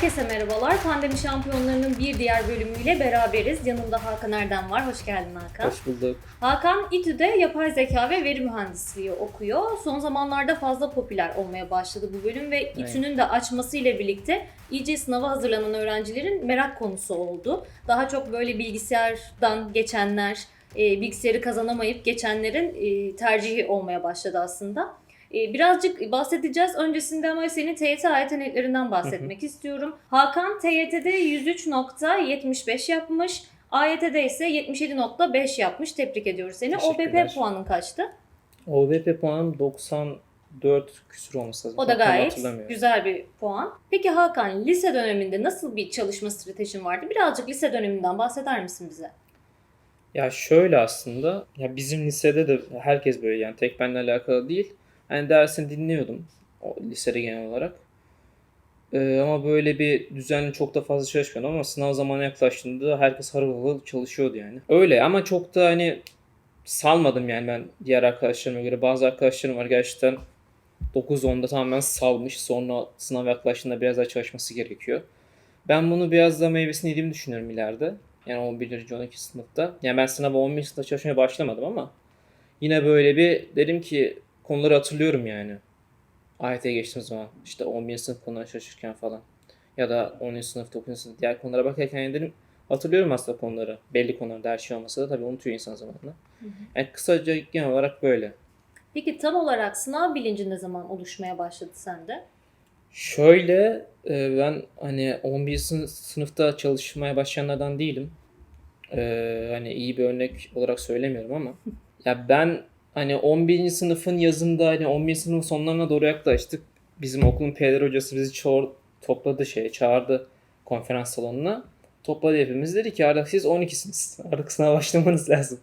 Herkese merhabalar. Pandemi şampiyonlarının bir diğer bölümüyle beraberiz. Yanımda Hakan Erdem var. Hoş geldin Hakan. Hoş bulduk. Hakan İTÜ'de yapay zeka ve veri mühendisliği okuyor. Son zamanlarda fazla popüler olmaya başladı bu bölüm ve İTÜ'nün de açmasıyla birlikte iyice sınava hazırlanan öğrencilerin merak konusu oldu. Daha çok böyle bilgisayardan geçenler, e, bilgisayarı kazanamayıp geçenlerin e, tercihi olmaya başladı aslında. E, Birazcık bahsedeceğiz. Öncesinde ama senin TYT yeteneklerinden bahsetmek istiyorum. Hakan TYT'de 103.75 yapmış. AYT'de ise 77.5 yapmış. Tebrik ediyoruz seni. OBP puanın kaçtı? OVP puanım 94 küsur olması lazım. O da gayet güzel bir puan. Peki Hakan lise döneminde nasıl bir çalışma stratejin vardı? Birazcık lise döneminden bahseder misin bize? Ya şöyle aslında, ya bizim lisede de herkes böyle yani tek benimle alakalı değil. Hani dersini dinliyordum o lisede genel olarak. Ee, ama böyle bir düzenli çok da fazla çalışmıyordum ama sınav zamanı yaklaştığında herkes harıl harıl çalışıyordu yani. Öyle ama çok da hani salmadım yani ben diğer arkadaşlarıma göre. Bazı arkadaşlarım var gerçekten 9-10'da tamamen salmış. Sonra sınav yaklaştığında biraz daha çalışması gerekiyor. Ben bunu biraz da meyvesini yediğimi düşünüyorum ileride. Yani 11. 12. sınıfta. Yani ben sınava 11. sınıfta çalışmaya başlamadım ama yine böyle bir dedim ki konuları hatırlıyorum yani. AYT'ye geçtiğim zaman işte 11. sınıf konuları çalışırken falan ya da 10. sınıf 9. sınıf diğer konulara bakarken dedim hatırlıyorum aslında konuları. Belli konularda her şey olmasa da tabii unutuyor insan zamanla. Yani kısaca genel olarak böyle. Peki tam olarak sınav bilinci ne zaman oluşmaya başladı sende? Şöyle e, ben hani 11. sın- sınıfta çalışmaya başlayanlardan değilim. E, hani iyi bir örnek olarak söylemiyorum ama ya ben hani 11. sınıfın yazında hani 11. sınıfın sonlarına doğru yaklaştık. Bizim okulun peder hocası bizi çağır, topladı şey çağırdı konferans salonuna. Topladı hepimiz dedi ki artık siz 12'siniz. Artık sınava başlamanız lazım.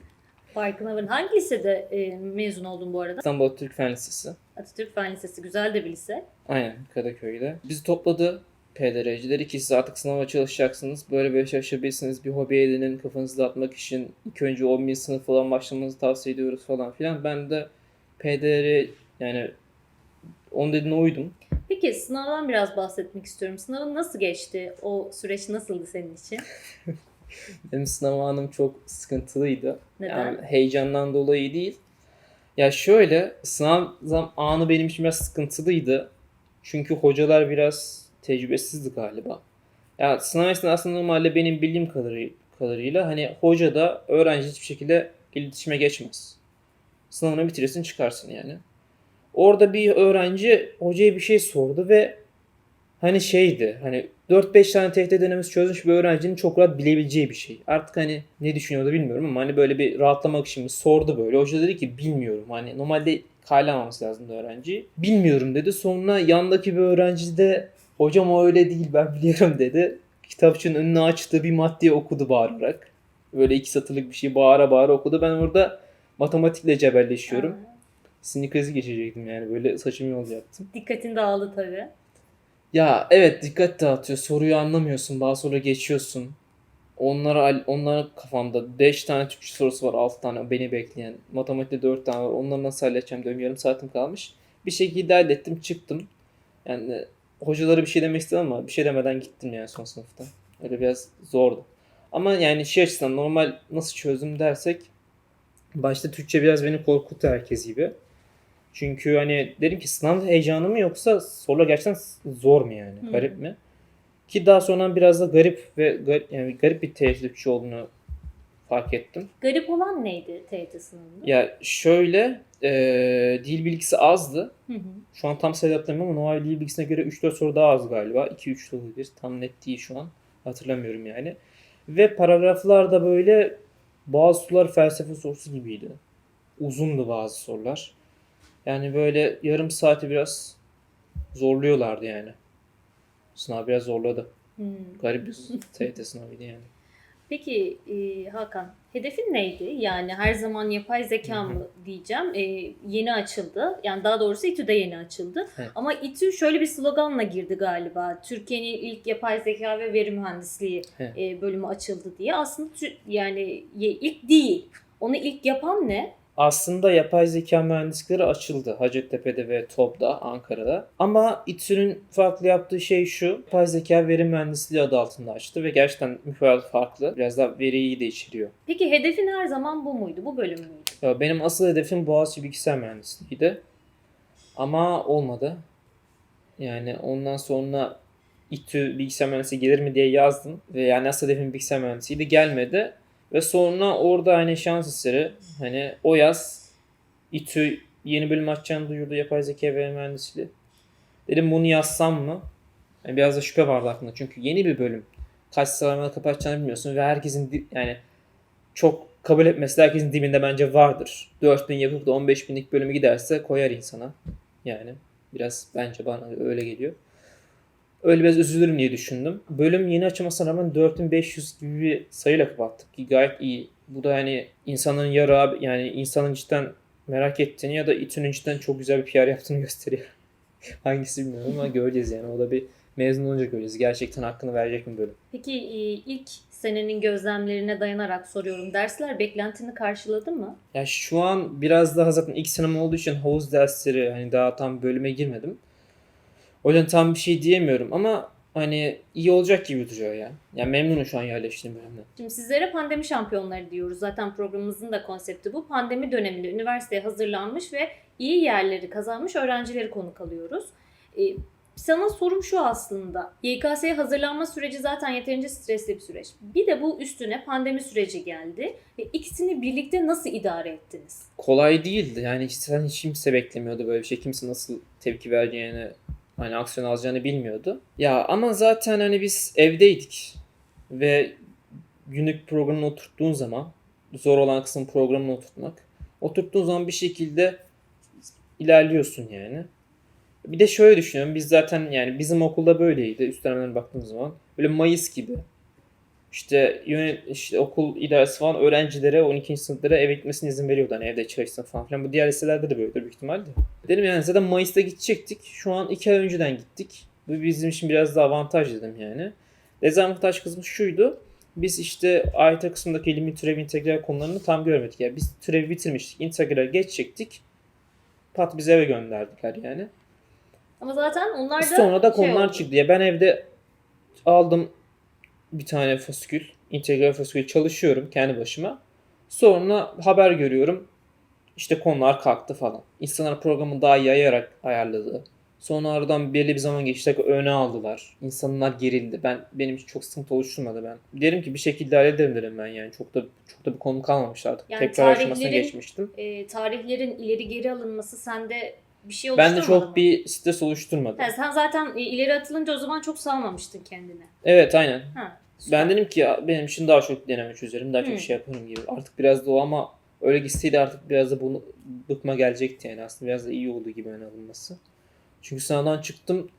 Farkına varın. Hangi lisede e, mezun oldun bu arada? İstanbul Türk Fen Lisesi. Atatürk Fen Lisesi. Güzel de bir lise. Aynen Kadıköy'de. Bizi topladı PDR'cileri ki siz artık sınava çalışacaksınız. Böyle böyle çalışabilirsiniz. Bir hobi edinin kafanızı dağıtmak için ilk önce 11. sınıf falan başlamanızı tavsiye ediyoruz falan filan. Ben de PDR yani onun dediğine uydum. Peki sınavdan biraz bahsetmek istiyorum. Sınavın nasıl geçti? O süreç nasıldı senin için? Benim sınav anım çok sıkıntılıydı. Neden? Yani heyecandan dolayı değil. Ya şöyle sınav anı benim için biraz sıkıntılıydı. Çünkü hocalar biraz tecrübesizdi galiba. Ya sınav esnasında normalde benim bildiğim kadarı- kadarıyla hani hoca da öğrenci hiçbir şekilde iletişime geçmez. Sınavını bitirirsin çıkarsın yani. Orada bir öğrenci hocaya bir şey sordu ve hani şeydi hani 4-5 tane TYT denemesi çözmüş bir öğrencinin çok rahat bilebileceği bir şey. Artık hani ne düşünüyordu bilmiyorum ama hani böyle bir rahatlamak için sordu böyle. Hoca dedi ki bilmiyorum hani normalde kale almaması öğrenci. Bilmiyorum dedi. Sonra yandaki bir öğrenci de hocam o öyle değil ben biliyorum dedi. Kitapçının önüne açtı bir maddeyi okudu bağırarak. Böyle iki satırlık bir şey bağıra bağıra okudu. Ben orada matematikle cebelleşiyorum. Sinir krizi geçecektim yani böyle saçımı yolacaktım. Dikkatin dağıldı tabii. Ya evet dikkat dağıtıyor. Soruyu anlamıyorsun. Bazı soruları geçiyorsun. Onlara onlara kafamda 5 tane Türkçe sorusu var. 6 tane beni bekleyen. Matematikte 4 tane var. Onları nasıl halledeceğim diyorum. Yarım saatim kalmış. Bir şekilde hallettim. Çıktım. Yani hocalara bir şey demek istedim ama bir şey demeden gittim yani son sınıfta. Öyle biraz zordu. Ama yani şey açısından normal nasıl çözdüm dersek başta Türkçe biraz beni korkuttu herkes gibi. Çünkü hani dedim ki sınav heyecanı mı yoksa sorular gerçekten zor mu yani? Hı. Garip mi? Ki daha sonra biraz da garip ve garip, yani garip bir teşvikçi olduğunu fark ettim. Garip olan neydi TYT sınavında? Ya şöyle eee, dil bilgisi azdı. Hı hı. Şu an tam sayı hatırlamıyorum ama normal dil bilgisine göre 3-4 soru daha az galiba. 2-3 soru bir tam net değil şu an. Hatırlamıyorum yani. Ve paragraflarda böyle bazı sorular felsefe sorusu gibiydi. Uzundu bazı sorular. Yani böyle yarım saati biraz zorluyorlardı yani. Sınav biraz zorladı. Hmm. Garip bir TYT sınavıydı yani. Peki e, Hakan, hedefin neydi? Yani her zaman yapay zeka mı diyeceğim. E, yeni açıldı. Yani daha doğrusu İTÜ'de yeni açıldı. Evet. Ama İTÜ şöyle bir sloganla girdi galiba. Türkiye'nin ilk yapay zeka ve veri mühendisliği e, bölümü açıldı diye. Aslında yani ilk değil. Onu ilk yapan ne? Aslında yapay zeka mühendislikleri açıldı Hacettepe'de ve TOB'da, Ankara'da. Ama İTÜ'nün farklı yaptığı şey şu. Yapay zeka veri mühendisliği adı altında açtı ve gerçekten müfredat farklı. Biraz daha veriyi de içeriyor. Peki hedefin her zaman bu muydu? Bu bölüm müydü? Benim asıl hedefim Boğaziçi Bilgisayar Mühendisliği'ydi. Ama olmadı. Yani ondan sonra İTÜ Bilgisayar Mühendisliği gelir mi diye yazdım. Ve yani asıl hedefim Bilgisayar Mühendisliğiydi. Gelmedi. Ve sonra orada hani şans eseri hani o yaz İTÜ yeni bölüm açacağını duyurdu yapay zeka ve mühendisliği. Dedim bunu yazsam mı? Yani biraz da şüphe vardı aklımda. Çünkü yeni bir bölüm. Kaç sıralamada kapatacağını bilmiyorsun ve herkesin yani çok kabul etmesi de herkesin dibinde bence vardır. 4000 yapıp da 15 binlik bölümü giderse koyar insana. Yani biraz bence bana öyle geliyor. Öyle biraz üzülürüm diye düşündüm. Bölüm yeni açılmasına rağmen 4500 gibi bir sayıyla kapattık ki gayet iyi. Bu da hani insanın yara yani insanın cidden merak ettiğini ya da İTÜ'nün cidden çok güzel bir PR yaptığını gösteriyor. Hangisi bilmiyorum ama göreceğiz yani. O da bir mezun olunca göreceğiz. Gerçekten hakkını verecek mi bölüm? Peki e, ilk senenin gözlemlerine dayanarak soruyorum. Dersler beklentini karşıladı mı? Ya şu an biraz daha zaten ilk senem olduğu için havuz dersleri hani daha tam bölüme girmedim. O yüzden tam bir şey diyemiyorum ama hani iyi olacak gibi duruyor ya. Ya memnunum şu an yerleştiğim bölümden. Şimdi sizlere pandemi şampiyonları diyoruz. Zaten programımızın da konsepti bu. Pandemi döneminde üniversiteye hazırlanmış ve iyi yerleri kazanmış öğrencileri konuk alıyoruz. Ee, sana sorum şu aslında. YKS'ye hazırlanma süreci zaten yeterince stresli bir süreç. Bir de bu üstüne pandemi süreci geldi. Ve ikisini birlikte nasıl idare ettiniz? Kolay değildi. Yani hiç, zaten hiç kimse beklemiyordu böyle bir şey. Kimse nasıl tepki vereceğini, hani aksiyon alacağını bilmiyordu. Ya ama zaten hani biz evdeydik. Ve günlük programına oturttuğun zaman zor olan kısım programına oturtmak. Oturttuğun zaman bir şekilde ilerliyorsun yani. Bir de şöyle düşünüyorum. Biz zaten yani bizim okulda böyleydi. Üst dönemlerine baktığımız zaman. Böyle Mayıs gibi. İşte yönet işte okul idaresi falan öğrencilere 12. sınıflara eve gitmesine izin veriyordu. Hani evde çalışsın falan filan. Bu diğer liselerde de böyledir büyük ihtimalle. Dedim yani zaten Mayıs'ta gidecektik. Şu an 2 ay önceden gittik. Bu bizim için biraz daha avantaj dedim yani. Dezavantaj kısmı şuydu. Biz işte AYT kısmındaki limit türev integral konularını tam görmedik. Yani biz türevi bitirmiştik. İntegral geçecektik. Pat bize eve gönderdiler yani. Ama zaten onlar da Sonra da şey konular oldu. çıktı. Ya ben evde aldım bir tane faskül, integral faskül çalışıyorum kendi başıma. Sonra haber görüyorum. İşte konular kalktı falan. İnsanlar programı daha yayarak ayarladı. Sonra aradan belli bir zaman geçti. Öne aldılar. İnsanlar gerildi. Ben benim için çok sıkıntı oluşturmadı ben. Derim ki bir şekilde hallederim dedim ben yani. Çok da çok da bir konu kalmamıştı artık. Yani Tekrar aşamasına geçmiştim. e, tarihlerin ileri geri alınması sende bir şey Ben de çok mı? bir stres oluşturmadı. Ha, sen zaten ileri atılınca o zaman çok salmamıştın kendini. Evet aynen. Ha, süper. Ben dedim ki ya benim için daha çok deneme çözerim, daha çok Hı. şey yaparım gibi. Artık biraz da o ama öyle gitseydi artık biraz da bunu bıkma gelecekti yani aslında biraz da iyi oldu gibi yani alınması. Çünkü sınavdan çıktım.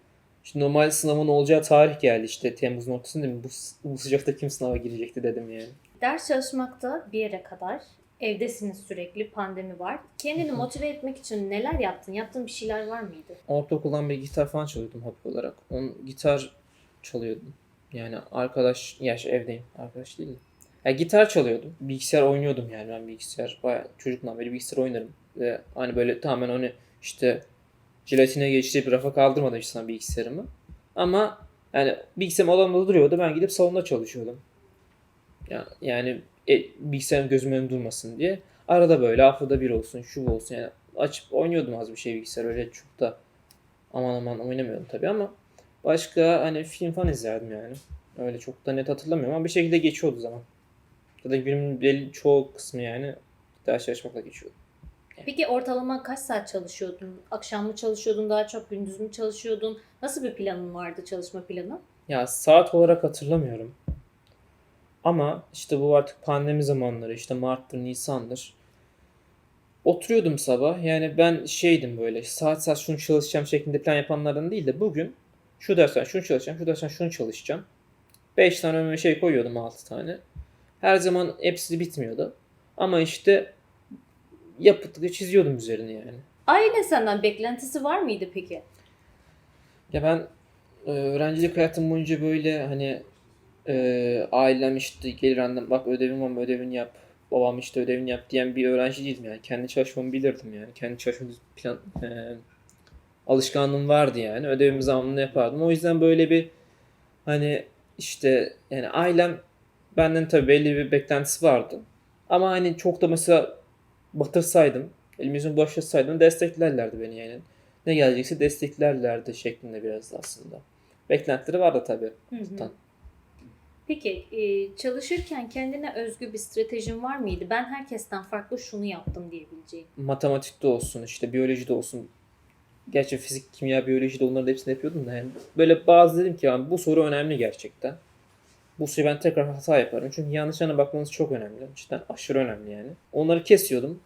Şimdi normal sınavın olacağı tarih geldi işte Temmuz'un ortasında değil mi? Bu, bu sıcakta kim sınava girecekti dedim yani. Ders çalışmakta bir yere kadar evdesiniz sürekli pandemi var. Kendini motive etmek için neler yaptın? Yaptığın bir şeyler var mıydı? Ortaokuldan beri gitar falan çalıyordum hobi olarak. On gitar çalıyordum. Yani arkadaş, yaş evdeyim. Arkadaş değil de. Ya gitar çalıyordum. Bilgisayar oynuyordum yani ben bilgisayar. Bayağı çocukluğumdan beri bilgisayar oynarım. Ve hani böyle tamamen onu işte jelatine geçtiği bir rafa kaldırmadım hiç sana bilgisayarımı. Ama yani bilgisayarım odamda duruyordu. Ben gidip salonda çalışıyordum. Ya, yani e, bilgisayarım gözümün önünde durmasın diye. Arada böyle haftada bir olsun, şu bu olsun. Yani açıp oynuyordum az bir şey bilgisayar. Öyle çok da aman aman oynamıyordum tabii ama başka hani film falan izlerdim yani. Öyle çok da net hatırlamıyorum ama bir şekilde geçiyordu zaman. Zaten günümün belli çoğu kısmı yani ders çalışmakla geçiyordu. Peki ortalama kaç saat çalışıyordun? Akşam mı çalışıyordun daha çok, gündüz mü çalışıyordun? Nasıl bir planın vardı, çalışma planı? Ya saat olarak hatırlamıyorum. Ama işte bu artık pandemi zamanları işte Mart'tır, Nisan'dır. Oturuyordum sabah. Yani ben şeydim böyle saat saat şunu çalışacağım şeklinde plan yapanlardan değil de bugün şu dersten şunu çalışacağım, şu dersten şunu çalışacağım. 5 tane önüme şey koyuyordum 6 tane. Her zaman hepsi bitmiyordu. Ama işte yapıtlığı çiziyordum üzerine yani. Aile senden beklentisi var mıydı peki? Ya ben e, öğrencilik hayatım boyunca böyle hani e, ailem işte gelir annem bak ödevin var mı ödevini yap. babam işte ödevini yap diyen bir öğrenci değildim yani. Kendi çalışmamı bilirdim yani. Kendi çalışma plan e, alışkanlığım vardı yani. Ödevimi zamanında yapardım. O yüzden böyle bir hani işte yani ailem benden tabii belli bir beklentisi vardı. Ama hani çok da mesela batırsaydım, elimizin başlasaydım desteklerlerdi beni yani. Ne gelecekse desteklerlerdi şeklinde biraz da aslında. Beklentileri vardı tabii. Hı hı. Peki e, çalışırken kendine özgü bir stratejin var mıydı? Ben herkesten farklı şunu yaptım diyebileceğim. Matematikte olsun, işte biyolojide olsun. Gerçi fizik, kimya, biyolojide onların hepsini yapıyordum da yani. Böyle bazı dedim ki yani bu soru önemli gerçekten. Bu soruyu ben tekrar hata yaparım. Çünkü yanlışlarına bakmanız çok önemli. Cidden aşırı önemli yani. Onları kesiyordum.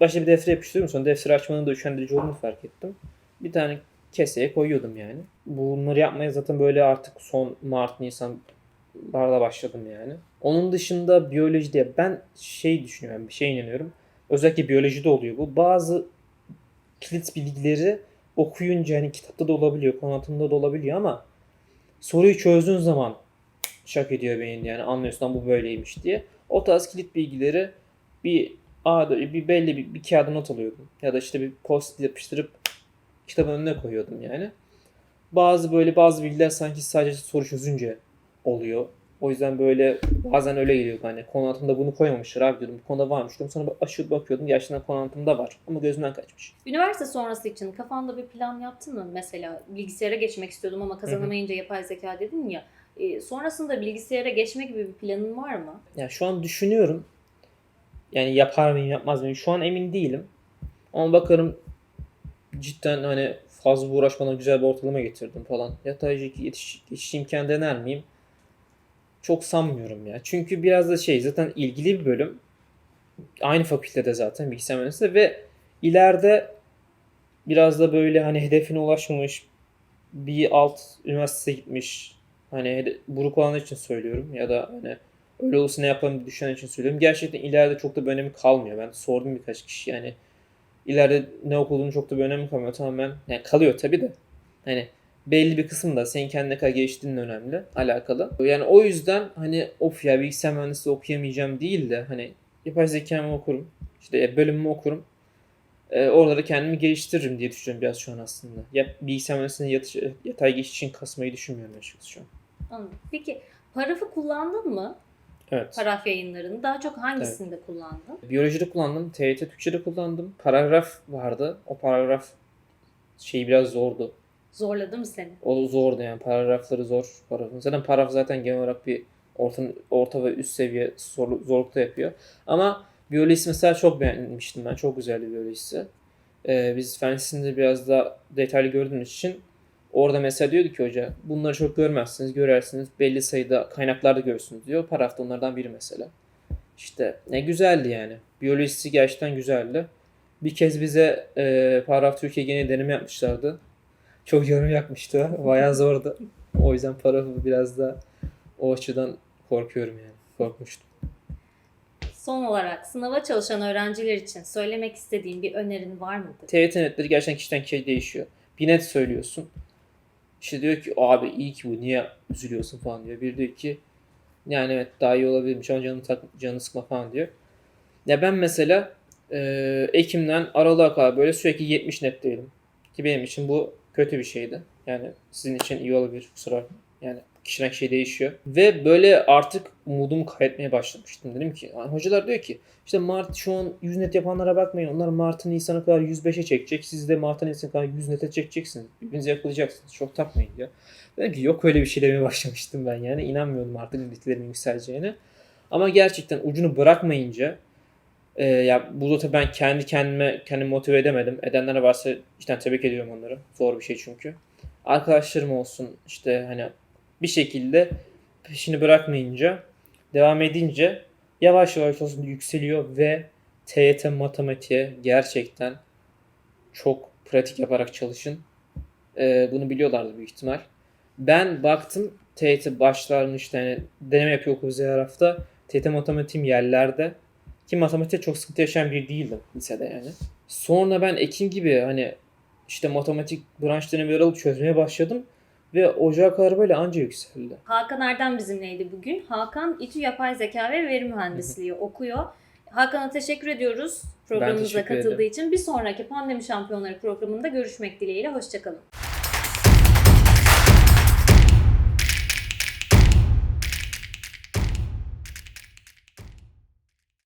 Başta bir deftere yapıştırıyordum. Sonra defteri açmanın da üşendirici olduğunu fark ettim. Bir tane keseye koyuyordum yani. Bunları yapmaya zaten böyle artık son Mart, Nisan'larda başladım yani. Onun dışında biyolojide ben şey düşünüyorum, bir şey inanıyorum. Özellikle biyolojide oluyor bu. Bazı kilit bilgileri okuyunca hani kitapta da olabiliyor, konu da olabiliyor ama soruyu çözdüğün zaman şak ediyor beyin yani anlıyorsun "Lan bu böyleymiş diye. O tarz kilit bilgileri bir A'da bir belli bir, bir kağıda not alıyordum. Ya da işte bir post yapıştırıp kitabın önüne koyuyordum yani. Bazı böyle bazı bilgiler sanki sadece soru çözünce oluyor. O yüzden böyle bazen öyle geliyordu hani konu anlatımında bunu koymamışlar abi diyordum. Bu konuda varmış diyordum. Sonra aşırı bakıyordum gerçekten konu anlatımında var ama gözümden kaçmış. Üniversite sonrası için kafanda bir plan yaptın mı? Mesela bilgisayara geçmek istiyordum ama kazanamayınca yapay zeka dedin ya. E, sonrasında bilgisayara geçme gibi bir planın var mı? Ya şu an düşünüyorum. Yani yapar mıyım yapmaz mıyım? Şu an emin değilim. Ama bakarım cidden hani fazla uğraşmadan güzel bir ortalama getirdim falan. Yataycı yetiş, geçiş imkanı dener miyim? Çok sanmıyorum ya. Çünkü biraz da şey zaten ilgili bir bölüm. Aynı fakültede zaten bilgisayar mühendisliği ve ileride biraz da böyle hani hedefine ulaşmamış bir alt üniversiteye gitmiş hani buruk olanlar için söylüyorum ya da hani öyle olsa ne yapalım düşünen için söylüyorum. Gerçekten ileride çok da bir önemi kalmıyor. Ben sordum birkaç kişi yani ileride ne okuduğunu çok da bir önemi kalmıyor. Tamamen yani kalıyor tabii de. Hani belli bir kısım da senin kendine kadar geliştiğinle önemli, alakalı. Yani o yüzden hani of ya bilgisayar mühendisliği okuyamayacağım değil de hani yapay zekamı okurum. İşte e, bölümümü okurum. E, orada da kendimi geliştiririm diye düşünüyorum biraz şu an aslında. Ya bilgisayar mühendisliğine yatış, yatay geçiş için kasmayı düşünmüyorum açıkçası şu an. Anladım. Peki paragrafı kullandın mı? Evet. Paraf yayınlarını. Daha çok hangisinde kullandın? Biyolojide kullandım, TYT Türkçe'de kullandım. Paragraf vardı. O paragraf şeyi biraz zordu. Zorladı mı seni? O zordu yani paragrafları zor. Paragrafın. Zaten paragraf zaten genel olarak bir orta, orta ve üst seviye zor, zorlukta yapıyor. Ama biyolojisi mesela çok beğenmiştim ben. Çok güzeldi biyolojisi. Ee, biz fen lisesinde biraz daha detaylı gördüğümüz için orada mesela diyordu ki hoca bunları çok görmezsiniz, görersiniz. Belli sayıda kaynaklarda görürsünüz diyor. Paragraf da onlardan biri mesela. İşte ne güzeldi yani. Biyolojisi gerçekten güzeldi. Bir kez bize e, Paragraf Türkiye Genel deneme yapmışlardı. Çok yorum yapmıştı. Bayağı zordu. O yüzden paragrafı biraz da o açıdan korkuyorum yani. Korkmuştum. Son olarak sınava çalışan öğrenciler için söylemek istediğin bir önerin var mıdır? TYT netleri gerçekten kişiden kişiye değişiyor. Bir net söylüyorsun. İşte diyor ki abi iyi ki bu niye üzülüyorsun falan diyor. Bir diyor ki yani evet daha iyi olabilirmiş ama canını, tak, canını sıkma falan diyor. Ya ben mesela e, Ekim'den Aralık'a kadar böyle sürekli 70 netteydim. Ki benim için bu kötü bir şeydi. Yani sizin için iyi olabilir kusura. Yani kişiden kişiye değişiyor. Ve böyle artık umudumu kaybetmeye başlamıştım. Dedim ki yani hocalar diyor ki işte Mart şu an 100 net yapanlara bakmayın. Onlar Mart'ı Nisan'a kadar 105'e çekecek. Siz de Mart'ı Nisan'a kadar 100 nete çekeceksiniz. Birbirinizi yakalayacaksınız. Çok takmayın diyor. Dedim ki yok öyle bir şey demeye başlamıştım ben yani. İnanmıyordum artık netlerimin yükseleceğine. Ama gerçekten ucunu bırakmayınca e, ya burada tabii ben kendi kendime kendimi motive edemedim. Edenler varsa cidden tebrik ediyorum onları. Zor bir şey çünkü. Arkadaşlarım olsun işte hani bir şekilde peşini bırakmayınca devam edince yavaş yavaş olsun yükseliyor ve TYT matematiğe gerçekten çok pratik yaparak çalışın. Ee, bunu biliyorlardı büyük ihtimal. Ben baktım TYT başlarmış işte hani deneme yapıyor okul her hafta. TYT matematiğim yerlerde. Ki matematikte çok sıkıntı yaşayan bir değildim lisede yani. Sonra ben Ekim gibi hani işte matematik branş denemeleri alıp çözmeye başladım. Ve ocağa kadar böyle anca yükseldi. Hakan Erdem bizimleydi bugün. Hakan İTÜ Yapay Zeka ve Veri Mühendisliği okuyor. Hakan'a teşekkür ediyoruz programımıza teşekkür katıldığı ederim. için. Bir sonraki Pandemi Şampiyonları programında görüşmek dileğiyle. Hoşçakalın.